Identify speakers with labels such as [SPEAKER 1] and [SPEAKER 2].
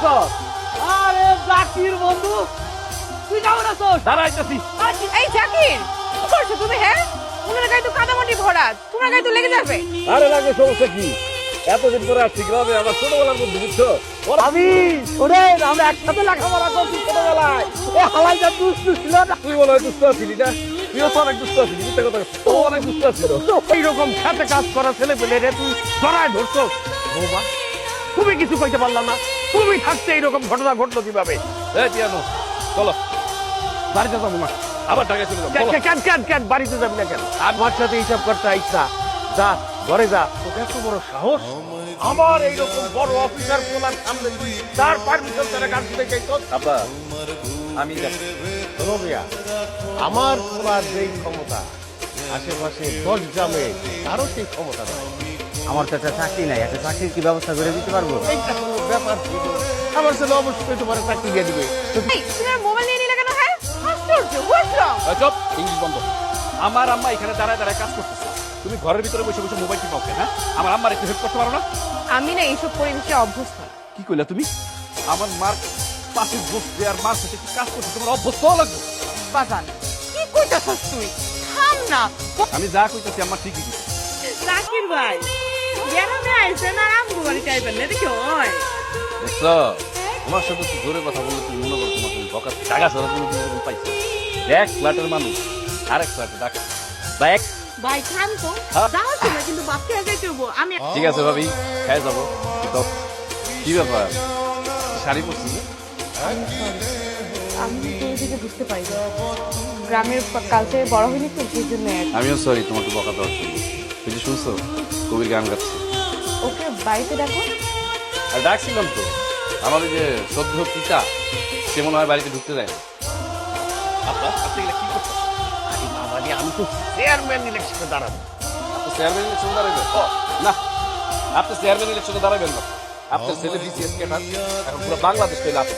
[SPEAKER 1] আছো আরে জাকির বন্ধু তুই কেমন আছো? দাঁড়াইতেছি।
[SPEAKER 2] এই জাকির কি করছ তুমি হ্যাঁ? উনার গায়ে তো কাদামাটি ভরা তোমার গায়ে তো লেগে যাবে।
[SPEAKER 3] আরে লাগে সমস্যা কি? এতদিন পরে আসছি গ্রামে আমার ছোটবেলার বন্ধু বুঝছ?
[SPEAKER 1] আমি ওরে আমরা একসাথে লেখাপড়া করছি ছোটবেলায়। এ হালাইটা দুষ্টু ছিল। না
[SPEAKER 3] তুই মনে হয় দুষ্ট আছিলি না? তুইও তো অনেক দুষ্ট আছিলি মিথ্যা কথা ও অনেক দুষ্ট আছিল।
[SPEAKER 1] এইরকম খেতে কাজ করা ছেলে পেলে রে তুই ধরায় ধরছো বৌমা তুমি কিছু কইতে পারলাম না। তুমি থাকতে এইরকম ঘটনা ঘটলো কীভাবে?
[SPEAKER 3] চলো।
[SPEAKER 1] বাড়িতে যাব না
[SPEAKER 3] আবার ঢাকায় চলে যাব
[SPEAKER 1] কেন কেন কেন কেন বাড়িতে যাবি না কেন? আমার সাথে হিসাব করতে আইস যা ঘরে যা। তোকে এত বড় সাহস? আমার এইরকম বড় অফিসার পোলার সামনে তুই তার পারমিশন তারা গান শুনে চাইতো
[SPEAKER 3] আপা আমি যাচ্ছি।
[SPEAKER 1] আমার পোলার যেই ক্ষমতা আশেপাশে দশ গ্রামে কারও সেই ক্ষমতা
[SPEAKER 4] আমার তো একটা চাকরি নাই একটা চাকরির কি ব্যবস্থা করে দিতে পারব?
[SPEAKER 1] ব্যাপার ছিল আমার ছেলে অবশ্যই তোমার চাকরি দিয়ে দিবে।
[SPEAKER 2] মোবাইল নিয়ে নিলে কেন হ্যাঁ?
[SPEAKER 3] চুপ ইংলিশ বন্ধ। আমার আম্মা এখানে দাঁড়ায় দাঁড়ায় কাজ করতেছে। তুমি ঘরের ভিতরে বসে বসে মোবাইল টিপাও কেন হ্যাঁ? আমার আম্মার একটু হেল্প করতে পারো না?
[SPEAKER 2] আমি না এইসব পরিবেশে অভ্যস্ত।
[SPEAKER 3] কি কইলা তুমি? আমার মার পাশে বসতে আর মার সাথে কাজ করতে তোমার অভ্যস্ত লাগবে।
[SPEAKER 2] বাজান কি কইতাছস তুই? থাম না।
[SPEAKER 3] আমি যা কইতেছি আমার ঠিকই কিছু
[SPEAKER 5] জাকির ভাই গ্রামে আইসেন আর আমগো বাড়ি চাইবেন না দেখো ওই
[SPEAKER 3] দেখছ সাথে একটু জোরে কথা বললে মনে করো তোমার তুমি বকার জায়গা ছাড়া তুমি এরকম পাইছো। এক ফ্ল্যাটের মানুষ। আরেক ফ্ল্যাটে ডাকা বা এক
[SPEAKER 5] ভাই খান তো।
[SPEAKER 3] হ্যাঁ।
[SPEAKER 5] কিন্তু বাপকে আগে আমি
[SPEAKER 3] ঠিক আছে ভাবি খাই যাব। তো কি ব্যাপার? শাড়ি পরছি না?
[SPEAKER 2] আমি তো ওইদিকে বুঝতে পারি গ্রামের কালচারে বড় তো সেই জন্য
[SPEAKER 3] আমিও সরি তোমাকে বকা দেওয়ার জন্য। শুনছো? কবির গান গাচ্ছে।
[SPEAKER 2] ওকে বাড়িতে ডাকো
[SPEAKER 3] আর ডাকছিলাম তো আমাদের যে সদ্য পিতা সে মনে হয় বাড়িতে ঢুকতে দেয় না আপনি কি করছেন?
[SPEAKER 1] আরে বাবা রে, আমি তো চেয়ারম্যান ইলেকশনে দাঁড়াবো।
[SPEAKER 3] আপনি চেয়ারম্যান ইলেকশনে দাঁড়াবেন না আপনি চেয়ারম্যান ইলেকশনে দাঁড়াবেন না। আপনার ছেলে বিসিএস ক্যাডার এখন পুরো বাংলাদেশ পেলে আপনি